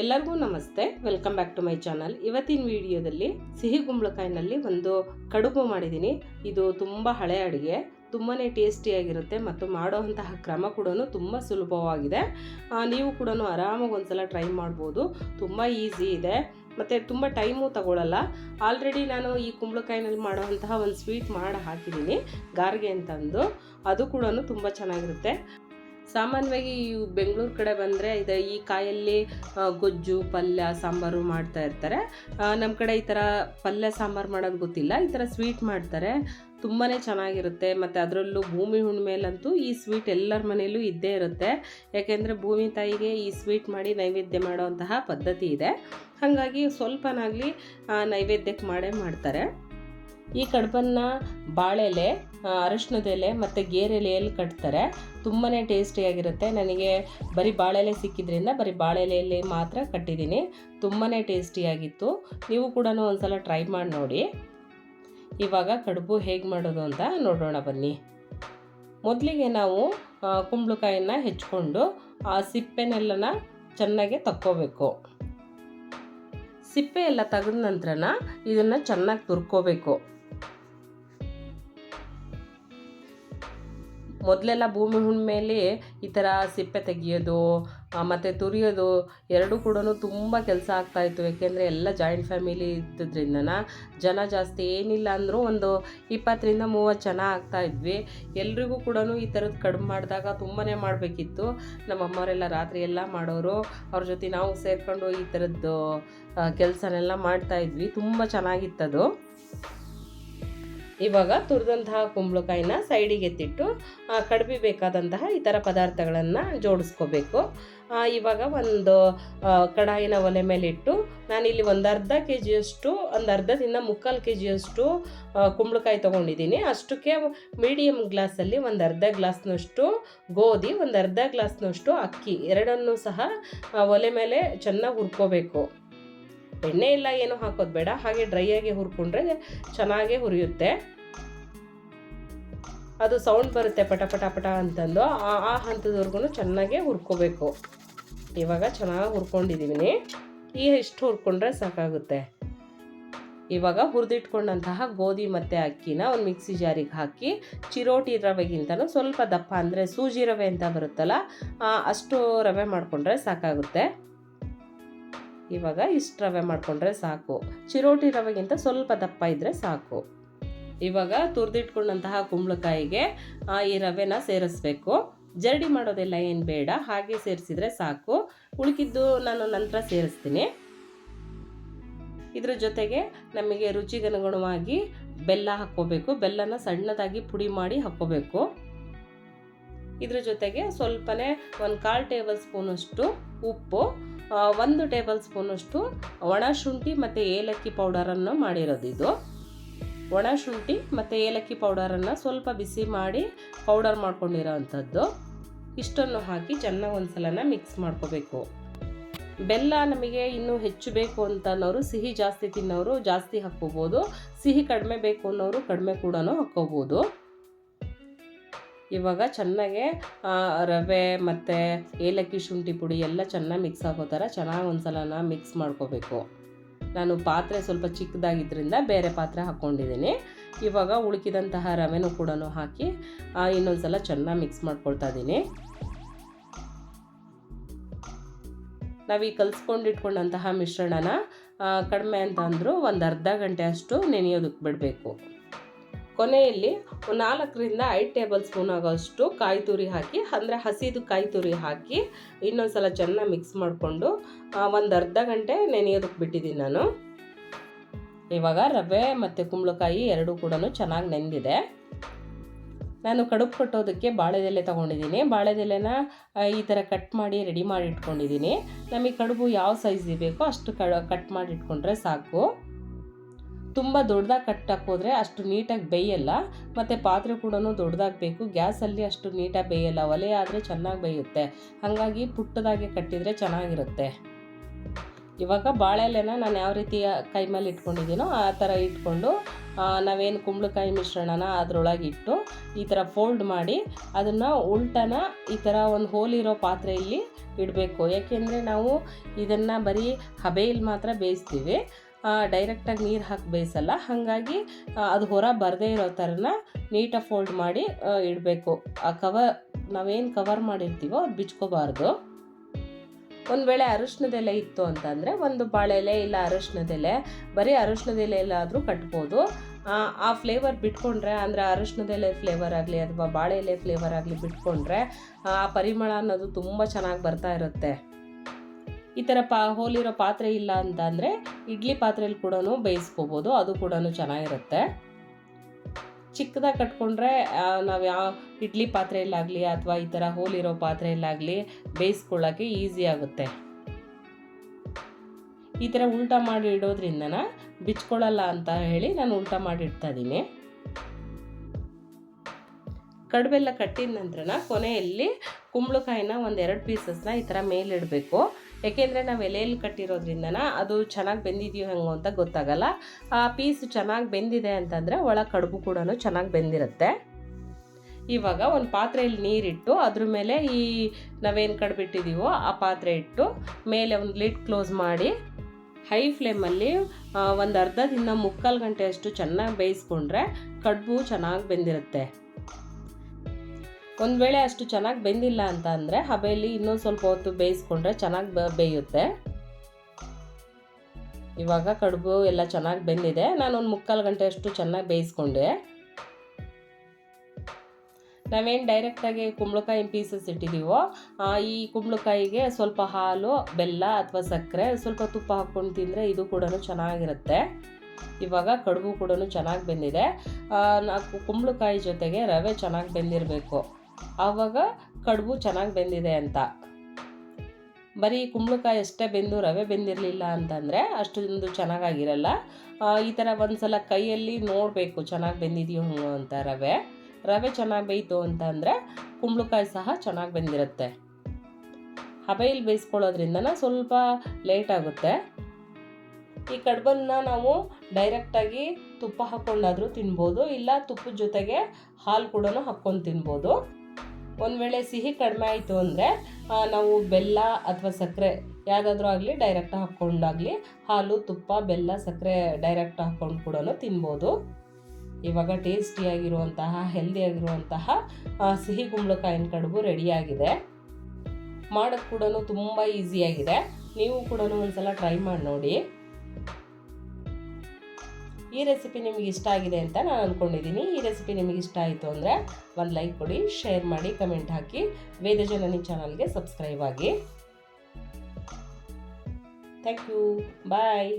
ಎಲ್ಲರಿಗೂ ನಮಸ್ತೆ. Welcome back to my channel ಇವತ್ತಿನ ವಿಡಿಯೋದಲ್ಲಿ ಸಿಹಿ ಕುಂಬಳಕಾಯಿನಲ್ಲಿ ಒಂದು ಕಡುಬು ಮಾಡಿದ್ದೀನಿ. ಇದು ತುಂಬ ಹಳೆ ಅಡುಗೆ ತುಂಬಾ ಟೇಸ್ಟಿಯಾಗಿರುತ್ತೆ ಮತ್ತು ಮಾಡೋವಂತಹ ಕ್ರಮ ಕೂಡ ತುಂಬ ಸುಲಭವಾಗಿದೆ. ನೀವು ಕೂಡ ಆರಾಮಾಗಿ ಒಂದ್ಸಲ ಟ್ರೈ ಮಾಡ್ಬೋದು. ತುಂಬ ಈಸಿ ಇದೆ. ಮತ್ತು ತುಂಬ ಟೈಮು ತಗೊಳ್ಳಲ್ಲ ಆಲ್ರೆಡಿ ನಾನು ಈ ಕುಂಬಳಕಾಯಿನಲ್ಲಿ ಮಾಡುವಂತಹ ಒಂದು ಸ್ವೀಟ್ ಮಾಡಿ ಹಾಕಿದ್ದೀನಿ. ಗಾರ್ಗೆ ಅಂತಂದು. ಅದು ಕೂಡ ತುಂಬ ಚೆನ್ನಾಗಿರುತ್ತೆ. ಸಾಮಾನ್ಯವಾಗಿ ಈ ಬೆಂಗಳೂರು ಕಡೆ ಬಂದರೆ ಇದು ಈ ಕಾಯಲ್ಲಿ ಗೊಜ್ಜು, ಪಲ್ಯ, ಸಾಂಬಾರು ಮಾಡ್ತಾ ಇರ್ತಾರೆ. ನಮ್ಮ ಕಡೆ ಈ ಥರ ಪಲ್ಯ, ಸಾಂಬಾರು ಮಾಡೋದು ಗೊತ್ತಿಲ್ಲ. ಈ ಥರ ಸ್ವೀಟ್ ಮಾಡ್ತಾರೆ. ತುಂಬಾ ಚೆನ್ನಾಗಿರುತ್ತೆ. ಮತ್ತು ಅದರಲ್ಲೂ ಭೂಮಿ ಹುಣ್ಣಿಮೇಲಂತೂ ಈ ಸ್ವೀಟ್ ಎಲ್ಲರ ಮನೆಯಲ್ಲೂ ಇದ್ದೇ ಇರುತ್ತೆ. ಯಾಕೆಂದರೆ ಭೂಮಿ ತಾಯಿಗೆ ಈ ಸ್ವೀಟ್ ಮಾಡಿ ನೈವೇದ್ಯ ಮಾಡುವಂತಹ ಪದ್ಧತಿ ಇದೆ. ಹಾಗಾಗಿ ಸ್ವಲ್ಪನಾಗಲಿ ನೈವೇದ್ಯಕ್ಕೆ ಮಾಡೇ ಮಾಡ್ತಾರೆ. ಈ ಕಡುಬನ್ನು, ಬಾಳೆಲೆ ಆ, ಅರಶಿನದ ಎಲೆ ಮತ್ತು ಗೇರೆಲೆಯಲ್ಲಿ ಕಟ್ತಾರೆ. ತುಂಬಾ ಟೇಸ್ಟಿಯಾಗಿರುತ್ತೆ ನನಗೆ ಬರೀ ಬಾಳೆಲೆ ಸಿಕ್ಕಿದ್ರಿಂದ ಬರೀ ಬಾಳೆಲೆಯಲ್ಲಿ ಮಾತ್ರ ಕಟ್ಟಿದ್ದೀನಿ. ತುಂಬಾ ಟೇಸ್ಟಿಯಾಗಿತ್ತು ನೀವು ಕೂಡ ಒಂದ್ಸಲ ಟ್ರೈ ಮಾಡಿ ನೋಡಿ. ಇವಾಗ ಕಡುಬು ಹೇಗೆ ಮಾಡೋದು ಅಂತ ನೋಡೋಣ ಬನ್ನಿ. ಮೊದಲಿಗೆ ನಾವು ಕುಂಬಳಕಾಯಿನ ಹೆಚ್ಕೊಂಡು ಆ ಸಿಪ್ಪೆನೆಲ್ಲನ ಚೆನ್ನಾಗಿ ತಕ್ಕೋಬೇಕು. ಸಿಪ್ಪೆ ಎಲ್ಲ ತೆಗೆದ ನಂತರನ ಇದನ್ನು ಚೆನ್ನಾಗಿ ತುರ್ಕೋಬೇಕು. ಮೊದಲೆಲ್ಲ ಭೂಮಿ ಹುಣ್ಮೇಲೆ ಈ ಥರ ಸಿಪ್ಪೆ ತೆಗಿಯೋದು ಮತ್ತು ತುರಿಯೋದು ಎರಡೂ ಕೂಡ ತುಂಬ ಕೆಲಸ ಆಗ್ತಾಯಿತ್ತು ಯಾಕೆಂದರೆ ಎಲ್ಲ ಜಾಯಿಂಟ್ ಫ್ಯಾಮಿಲಿ ಇದ್ದಿದ್ದರಿಂದ ಜನ ಜಾಸ್ತಿ ಏನಿಲ್ಲ ಅಂದರೂ ಒಂದು ಇಪ್ಪತ್ತರಿಂದ ಮೂವತ್ತು ಜನ ಆಗ್ತಾ ಇದ್ವಿ. ಎಲ್ರಿಗೂ ಕೂಡ ಈ ಥರದ್ದು ಕಡಿಮೆ ಮಾಡಿದಾಗ ತುಂಬಾ ಮಾಡಬೇಕಿತ್ತು. ನಮ್ಮ ಅಮ್ಮವರೆಲ್ಲ ರಾತ್ರಿ ಎಲ್ಲ ಮಾಡೋರು, ಅವ್ರ ಜೊತೆ ನಾವು ಸೇರಿಕೊಂಡು ಈ ಥರದ್ದು ಕೆಲಸನೆಲ್ಲ ಮಾಡ್ತಾಯಿದ್ವಿ ತುಂಬ ಚೆನ್ನಾಗಿತ್ತದು. ಇವಾಗ ತುರಿದಂತಹ ಕುಂಬಳಕಾಯಿನ ಸೈಡಿಗೆ ಎತ್ತಿಟ್ಟು ಕಡಿಮೆ ಬೇಕಾದಂತಹ ಈ ಥರ ಪದಾರ್ಥಗಳನ್ನು ಜೋಡಿಸ್ಕೋಬೇಕು. ಇವಾಗ ಒಂದು ಕಡಾಯಿನ ಒಲೆ ಮೇಲೆ ಇಟ್ಟು, ನಾನಿಲ್ಲಿ ಒಂದು ಅರ್ಧ ಕೆ ಜಿಯಷ್ಟು ಒಂದು ಅರ್ಧದಿಂದ ಮುಕ್ಕಾಲು ಕೆ ಜಿಯಷ್ಟು ಕುಂಬಳಕಾಯಿ ತೊಗೊಂಡಿದ್ದೀನಿ. ಅಷ್ಟಕ್ಕೆ ಮೀಡಿಯಮ್ ಗ್ಲಾಸಲ್ಲಿ ಒಂದು ಅರ್ಧ ಗ್ಲಾಸ್ನಷ್ಟು ಗೋಧಿ, ಒಂದು ಅರ್ಧ ಗ್ಲಾಸ್ನಷ್ಟು ಅಕ್ಕಿ, ಎರಡನ್ನೂ ಸಹ ಒಲೆ ಮೇಲೆ ಚೆನ್ನಾಗಿ ಹುರ್ಕೋಬೇಕು. ಎಣ್ಣೆ ಇಲ್ಲ, ಏನು ಹಾಕೋದು ಬೇಡ. ಹಾಗೆ ಡ್ರೈಯಾಗಿ ಹುರ್ಕೊಂಡ್ರೆ ಚೆನ್ನಾಗೇ ಹುರಿಯುತ್ತೆ. ಅದು ಸೌಂಡ್ ಬರುತ್ತೆ ಪಟ ಪಟ ಪಟ ಅಂತಂದು, ಆ ಆ ಹಂತದವರೆಗೂ ಚೆನ್ನಾಗೆ ಹುರ್ಕೋಬೇಕು. ಇವಾಗ ಚೆನ್ನಾಗಿ ಹುರ್ಕೊಂಡಿದ್ದೀವಿ ಈ ಇಷ್ಟು ಹುರ್ಕೊಂಡ್ರೆ ಸಾಕಾಗುತ್ತೆ. ಇವಾಗ ಹುರಿದಿಟ್ಕೊಂಡಂತಹ ಗೋಧಿ ಮತ್ತು ಅಕ್ಕಿನ ಒಂದು ಮಿಕ್ಸಿ ಜಾರಿಗೆ ಹಾಕಿ, ಚಿರೋಟಿ ರವೆಗಿಂತನೂ ಸ್ವಲ್ಪ ದಪ್ಪ ಅಂದರೆ ಸೂಜಿ ರವೆ ಅಂತ ಬರುತ್ತಲ್ಲ ಅಷ್ಟು ರವೆ ಮಾಡಿಕೊಂಡ್ರೆ ಸಾಕಾಗುತ್ತೆ. ಇವಾಗ ಇಷ್ಟು ರವೆ ಮಾಡಿಕೊಂಡ್ರೆ ಸಾಕು. ಚಿರೋಟಿ ರವೆಗಿಂತ ಸ್ವಲ್ಪ ದಪ್ಪ ಇದ್ದರೆ ಸಾಕು. ಇವಾಗ ತುರಿದಿಟ್ಕೊಂಡಂತಹ ಕುಂಬಳಕಾಯಿಗೆ ಈ ರವೆನ ಸೇರಿಸ್ಬೇಕು. ಜರಡಿ ಮಾಡೋದೆಲ್ಲ ಏನು ಬೇಡ, ಹಾಗೆ ಸೇರಿಸಿದ್ರೆ ಸಾಕು. ಉಳುಕಿದ್ದು ನಾನು ನಂತರ ಸೇರಿಸ್ತೀನಿ. ಇದ್ರ ಜೊತೆಗೆ ನಮಗೆ ರುಚಿಗನುಗುಣವಾಗಿ ಬೆಲ್ಲ ಹಾಕ್ಕೋಬೇಕು. ಬೆಲ್ಲನ ಸಣ್ಣದಾಗಿ ಪುಡಿ ಮಾಡಿ ಹಾಕ್ಕೋಬೇಕು. ಇದ್ರ ಜೊತೆಗೆ ಸ್ವಲ್ಪನೇ ಒಂದು ಕಾಲು ಟೇಬಲ್ ಸ್ಪೂನಷ್ಟು ಉಪ್ಪು ಒಂದು ಟೇಬಲ್ ಸ್ಪೂನಷ್ಟು ಒಣ ಶುಂಠಿ ಮತ್ತು ಏಲಕ್ಕಿ ಪೌಡರನ್ನು ಮಾಡಿರೋದು ಇದು ಒಣ ಶುಂಠಿ ಮತ್ತು ಏಲಕ್ಕಿ ಪೌಡರನ್ನು ಸ್ವಲ್ಪ ಬಿಸಿ ಮಾಡಿ ಪೌಡರ್ ಮಾಡ್ಕೊಂಡಿರೋ ಅಂಥದ್ದು ಇಷ್ಟನ್ನು ಹಾಕಿ ಚೆನ್ನಾಗಿ ಒಂದು ಸಲನ ಮಿಕ್ಸ್ ಮಾಡ್ಕೋಬೇಕು. ಬೆಲ್ಲ ನಮಗೆ ಇನ್ನೂ ಹೆಚ್ಚು ಬೇಕು ಅಂತ ಅನ್ನೋರು, ಸಿಹಿ ಜಾಸ್ತಿ ತಿನ್ನೋರು ಜಾಸ್ತಿ ಹಾಕ್ಕೋಬೋದು. ಸಿಹಿ ಕಡಿಮೆ ಬೇಕು ಅನ್ನೋರು ಕಡಿಮೆ ಕೂಡ ಹಾಕ್ಕೋಬೋದು. ಇವಾಗ ಚೆನ್ನಾಗೆ ರವೆ ಮತ್ತು ಏಲಕ್ಕಿ ಶುಂಠಿ ಪುಡಿ ಎಲ್ಲ ಚೆನ್ನಾಗಿ ಮಿಕ್ಸ್ ಆಗೋ ಥರ ಚೆನ್ನಾಗಿ ಒಂದು ಸಲನ ಮಿಕ್ಸ್ ಮಾಡ್ಕೋಬೇಕು. ನಾನು ಪಾತ್ರೆ ಸ್ವಲ್ಪ ಚಿಕ್ಕದಾಗಿದ್ದರಿಂದ ಬೇರೆ ಪಾತ್ರೆ ಹಾಕ್ಕೊಂಡಿದ್ದೀನಿ. ಇವಾಗ ಉಳುಕಿದಂತಹ ರವೆನೂ ಕೂಡ ಹಾಕಿ ಇನ್ನೊಂದು ಸಲ ಚೆನ್ನಾಗಿ ಮಿಕ್ಸ್ ಮಾಡ್ಕೊಳ್ತಾ ಇದ್ದೀನಿ. ನಾವು ಈ ಕಲಿಸ್ಕೊಂಡಿಟ್ಕೊಂಡಂತಹ ಮಿಶ್ರಣನ ಕಡಿಮೆ ಅಂತ ಅಂದರೂ ಒಂದು ಅರ್ಧ ಗಂಟೆ ಅಷ್ಟು ನೆನೆಯೋದಕ್ಕೆ ಬಿಡಬೇಕು. ಕೊನೆಯಲ್ಲಿ ನಾಲ್ಕರಿಂದ ಐದು ಟೇಬಲ್ ಸ್ಪೂನ್ ಆಗೋಷ್ಟು ಕಾಯಿ ತುರಿ ಹಾಕಿ, ಅಂದರೆ ಹಸಿದು ಕಾಯಿ ತುರಿ ಹಾಕಿ ಇನ್ನೊಂದು ಸಲ ಚೆನ್ನಾಗಿ ಮಿಕ್ಸ್ ಮಾಡಿಕೊಂಡು ಒಂದು ಅರ್ಧ ಗಂಟೆ ನೆನೆಯೋದಕ್ಕೆ ಬಿಟ್ಟಿದ್ದೀನಿ ನಾನು. ಇವಾಗ ರವೆ ಮತ್ತು ಕುಂಬಳಕಾಯಿ ಎರಡೂ ಕೂಡ ಚೆನ್ನಾಗಿ ನೆಂದಿದೆ. ನಾನು ಕಡುಬು ಕಟ್ಟೋದಕ್ಕೆ ಬಾಳೆದೆಲೆ ತೊಗೊಂಡಿದ್ದೀನಿ. ಬಾಳೆದೆಲೆನ ಈ ಥರ ಕಟ್ ಮಾಡಿ ರೆಡಿ ಮಾಡಿ ಇಟ್ಕೊಂಡಿದ್ದೀನಿ. ನಮಗೆ ಕಡುಬು ಯಾವ ಸೈಜ್ ಬೇಕೋ ಅಷ್ಟು ಕಟ್ ಮಾಡಿ ಇಟ್ಕೊಂಡ್ರೆ ಸಾಕು. ತುಂಬ ದೊಡ್ಡದಾಗಿ ಕಟ್ ಹಾಕೋದ್ರೆ ಅಷ್ಟು ನೀಟಾಗಿ ಬೇಯಲ್ಲ, ಮತ್ತು ಪಾತ್ರೆ ಕೂಡ ದೊಡ್ಡದಾಗಿ ಬೇಕು ಗ್ಯಾಸಲ್ಲಿ ಅಷ್ಟು ನೀಟಾಗಿ ಬೇಯಲ್ಲ, ಒಲೆ ಆದರೆ ಚೆನ್ನಾಗಿ ಬೇಯುತ್ತೆ. ಹಾಗಾಗಿ ಪುಟ್ಟದಾಗೆ ಕಟ್ಟಿದರೆ ಚೆನ್ನಾಗಿರುತ್ತೆ. ಇವಾಗ ಬಾಳೆಲೆನ ನಾನು ಯಾವ ರೀತಿ ಕೈ ಮೇಲೆ ಇಟ್ಕೊಂಡಿದ್ದೀನೋ ಆ ಥರ ಇಟ್ಕೊಂಡು ನಾವೇನು ಕುಂಬಳಕಾಯಿ ಮಿಶ್ರಣನ ಅದರೊಳಗೆ ಇಟ್ಟು ಈ ಥರ ಫೋಲ್ಡ್ ಮಾಡಿ ಅದನ್ನು ಉಲ್ಟನ ಈ ಥರ ಒಂದು ಹೋಲಿರೋ ಪಾತ್ರೆಯಲ್ಲಿ ಇಡಬೇಕು. ಯಾಕೆಂದರೆ ನಾವು ಇದನ್ನು ಬರೀ ಹಬೆಯಲ್ಲಿ ಮಾತ್ರ ಬೇಯಿಸ್ತೀವಿ. ಡೈರೆಕ್ಟಾಗಿ ನೀರು ಹಾಕಿ ಬೇಯಿಸಲ್ಲ. ಹಾಗಾಗಿ ಅದು ಹೊರ ಬರದೇ ಇರೋ ಥರನ ನೀಟಾಗಿ ಫೋಲ್ಡ್ ಮಾಡಿ ಇಡಬೇಕು. ಆ ಕವರ್ ನಾವೇನು ಕವರ್ ಮಾಡಿರ್ತೀವೋ ಅದು ಬಿಚ್ಕೋಬಾರ್ದು. ಒಂದು ವೇಳೆ ಅರಿಶಿನದೆಲೆ ಇತ್ತು ಅಂತಂದರೆ ಒಂದು ಬಾಳೆಲೆ ಇಲ್ಲ ಅರಿಶಿನದೆಲೆ ಬರೀ ಅರಿಶಿನದೆಲೆ ಎಲ್ಲಾದರೂ ಕಟ್ಬೋದು. ಆ, ಆ ಫ್ಲೇವರ್ ಬಿಟ್ಕೊಂಡ್ರೆ ಅಂದರೆ ಅರಿಶಿನದೆಲೆ ಫ್ಲೇವರ್ ಆಗಲಿ ಅಥವಾ ಬಾಳೆ ಎಲೆ ಫ್ಲೇವರ್ ಆಗಲಿ ಬಿಟ್ಕೊಂಡ್ರೆ ಆ ಪರಿಮಳ ಅನ್ನೋದು ತುಂಬ ಚೆನ್ನಾಗಿ ಬರ್ತಾ ಇರುತ್ತೆ. ಈ ಥರ ಪಾ, ಹೋಲಿರೋ ಪಾತ್ರೆ ಇಲ್ಲ ಅಂತಂದರೆ ಇಡ್ಲಿ ಪಾತ್ರೆಯಲ್ಲಿ ಕೂಡ ಬೇಯಿಸ್ಕೋಬೋದು, ಅದು ಕೂಡ ಚೆನ್ನಾಗಿರುತ್ತೆ. ಚಿಕ್ಕದಾಗಿ ಕಟ್ಕೊಂಡ್ರೆ ನಾವು ಯಾವ ಇಡ್ಲಿ ಪಾತ್ರೆಯಲ್ಲಾಗಲಿ ಅಥವಾ ಈ ಥರ ಹೋಲಿರೋ ಪಾತ್ರೆಯಲ್ಲಾಗಲಿ ಬೇಯಿಸ್ಕೊಳ್ಳೋಕ್ಕೆ ಈಸಿ ಆಗುತ್ತೆ. ಈ ಥರ ಉಲ್ಟ ಮಾಡಿ ಇಡೋದ್ರಿಂದನ ಬಿಚ್ಕೊಳ್ಳಲ್ಲ ಅಂತ ಹೇಳಿ ನಾನು ಉಲ್ಟ ಮಾಡಿ ಇಡ್ತಾ ಇದ್ದೀನಿ. ಕಡುಬೆಲ್ಲ ಕಟ್ಟಿದ ನಂತರ ಕೊನೆಯಲ್ಲಿ ಕುಂಬಳಕಾಯಿನ ಒಂದು ಎರಡು ಪೀಸಸ್ನ ಈ ಥರ ಮೇಲಿಡಬೇಕು. ಯಾಕೆಂದರೆ ನಾವು ಎಲೆಯಲ್ಲಿ ಕಟ್ಟಿರೋದ್ರಿಂದ ಅದು ಚೆನ್ನಾಗಿ ಬೆಂದಿದೆಯೋ ಹೆಂಗೋ ಅಂತ ಗೊತ್ತಾಗಲ್ಲ. ಆ ಪೀಸ್ ಚೆನ್ನಾಗಿ ಬೆಂದಿದೆ ಅಂತಂದರೆ ಒಳ ಕಡುಬು ಕೂಡ ಚೆನ್ನಾಗಿ ಬೆಂದಿರುತ್ತೆ. ಇವಾಗ ಒಂದು ಪಾತ್ರೆಯಲ್ಲಿ ನೀರಿಟ್ಟು ಅದ್ರ ಮೇಲೆ ಈ ನಾವೇನು ಕಡ್ಬಿಟ್ಟಿದ್ದೀವೋ ಆ ಪಾತ್ರೆ ಇಟ್ಟು ಮೇಲೆ ಒಂದು ಲಿಡ್ ಕ್ಲೋಸ್ ಮಾಡಿ ಹೈ ಫ್ಲೇಮಲ್ಲಿ ಒಂದು ಅರ್ಧದಿಂದ ಮುಕ್ಕಾಲು ಗಂಟೆ ಅಷ್ಟು ಚೆನ್ನಾಗಿ ಬೇಯಿಸ್ಕೊಂಡ್ರೆ ಕಡುಬು ಚೆನ್ನಾಗಿ ಬೆಂದಿರುತ್ತೆ. ಒಂದು ವೇಳೆ ಅಷ್ಟು ಚೆನ್ನಾಗಿ ಬೆಂದಿಲ್ಲ ಅಂತ ಅಂದರೆ ಹಬೆಯಲ್ಲಿ ಇನ್ನೊಂದು ಸ್ವಲ್ಪ ಹೊತ್ತು ಬೇಯಿಸ್ಕೊಂಡ್ರೆ ಚೆನ್ನಾಗಿ ಬೇಯುತ್ತೆ. ಇವಾಗ ಕಡುಬು ಎಲ್ಲ ಚೆನ್ನಾಗಿ ಬೆಂದಿದೆ. ನಾನು ಒಂದು ಮುಕ್ಕಾಲು ಗಂಟೆ ಅಷ್ಟು ಚೆನ್ನಾಗಿ ಬೇಯಿಸ್ಕೊಂಡೆ. ನಾವೇನು ಡೈರೆಕ್ಟಾಗಿ ಕುಂಬಳಕಾಯಿ ಪೀಸಸ್ ಇಟ್ಟಿದ್ದೀವೋ ಈ ಕುಂಬಳಕಾಯಿಗೆ ಸ್ವಲ್ಪ ಹಾಲು, ಬೆಲ್ಲ ಅಥವಾ ಸಕ್ಕರೆ ಸ್ವಲ್ಪ ತುಪ್ಪ ಹಾಕ್ಕೊಂಡು ತಿಂದರೆ ಇದು ಕೂಡ ಚೆನ್ನಾಗಿರುತ್ತೆ. ಇವಾಗ ಕಡುಬು ಕೂಡ ಚೆನ್ನಾಗಿ ಬೆಂದಿದೆ. ಕುಂಬಳಕಾಯಿ ಜೊತೆಗೆ ರವೆ ಚೆನ್ನಾಗಿ ಬೆಂದಿರಬೇಕು. ಆವಾಗ ಕಡುಬು ಚೆನ್ನಾಗಿ ಬೆಂದಿದೆ ಅಂತ. ಬರೀ ಕುಂಬಳಕಾಯಿ ಅಷ್ಟೇ ಬೆಂದು ರವೆ ಬೆಂದಿರಲಿಲ್ಲ ಅಂತಂದರೆ ಅಷ್ಟೊಂದು ಚೆನ್ನಾಗಾಗಿರಲ್ಲ. ಈ ಥರ ಒಂದು ಸಲ ಕೈಯಲ್ಲಿ ನೋಡಬೇಕು ಚೆನ್ನಾಗಿ ಬೆಂದಿದೆಯೋ ಅಂತ ರವೆ. ರವೆ ಚೆನ್ನಾಗಿ ಬೇಯಿತು ಅಂತ ಅಂದರೆ ಕುಂಬಳಕಾಯಿ ಸಹ ಚೆನ್ನಾಗಿ ಬೆಂದಿರುತ್ತೆ. ಹಬೆಯಲ್ಲಿ ಬೇಯಿಸ್ಕೊಳ್ಳೋದ್ರಿಂದನ ಸ್ವಲ್ಪ ಲೇಟ್ ಆಗುತ್ತೆ. ಈ ಕಡುಬನ್ನ ನಾವು ಡೈರೆಕ್ಟಾಗಿ ತುಪ್ಪ ಹಾಕ್ಕೊಂಡಾದರೂ ತಿನ್ಬೋದು, ಇಲ್ಲ ತುಪ್ಪದ ಜೊತೆಗೆ ಹಾಲು ಕೂಡ ಹಾಕ್ಕೊಂಡು ತಿನ್ಬೋದು. ಒಂದು ವೇಳೆ ಸಿಹಿ ಕಡಿಮೆ ಆಯಿತು ಅಂದರೆ ನಾವು ಬೆಲ್ಲ ಅಥವಾ ಸಕ್ಕರೆ ಯಾವುದಾದ್ರೂ ಆಗಲಿ ಡೈರೆಕ್ಟ್ ಹಾಕ್ಕೊಂಡಾಗಲಿ ಹಾಲು, ತುಪ್ಪ, ಬೆಲ್ಲ, ಸಕ್ಕರೆ ಡೈರೆಕ್ಟ್ ಹಾಕ್ಕೊಂಡು ಕೂಡ ತಿನ್ಬೋದು. ಇವಾಗ ಟೇಸ್ಟಿಯಾಗಿರುವಂತಹ ಹೆಲ್ದಿಯಾಗಿರುವಂತಹ ಸಿಹಿ ಕುಂಬಳಕಾಯಿನ ಕಡುಬು ರೆಡಿಯಾಗಿದೆ ಮಾಡೋದು ಕೂಡ ತುಂಬ ಈಸಿಯಾಗಿದೆ ನೀವು ಕೂಡ ಒಂದು ಸಲ ಟ್ರೈ ಮಾಡಿ ನೋಡಿ. ಈ ರೆಸಿಪಿ ನಿಮಗೆ ಇಷ್ಟ ಆಗಿದೆ ಅಂತ ನಾನು ಅಂದ್ಕೊಂಡಿದ್ದೀನಿ ಈ ರೆಸಿಪಿ ನಿಮಗೆ ಇಷ್ಟ ಆಯಿತು ಅಂದರೆ ಒಂದು ಲೈಕ್ ಕೊಡಿ ಶೇರ್ ಮಾಡಿ ಕಮೆಂಟ್ ಹಾಕಿ. ವೇದಜನನಿ ಚಾನಲ್ಗೆ ಸಬ್ಸ್ಕ್ರೈಬ್ ಆಗಿ. Thank you bye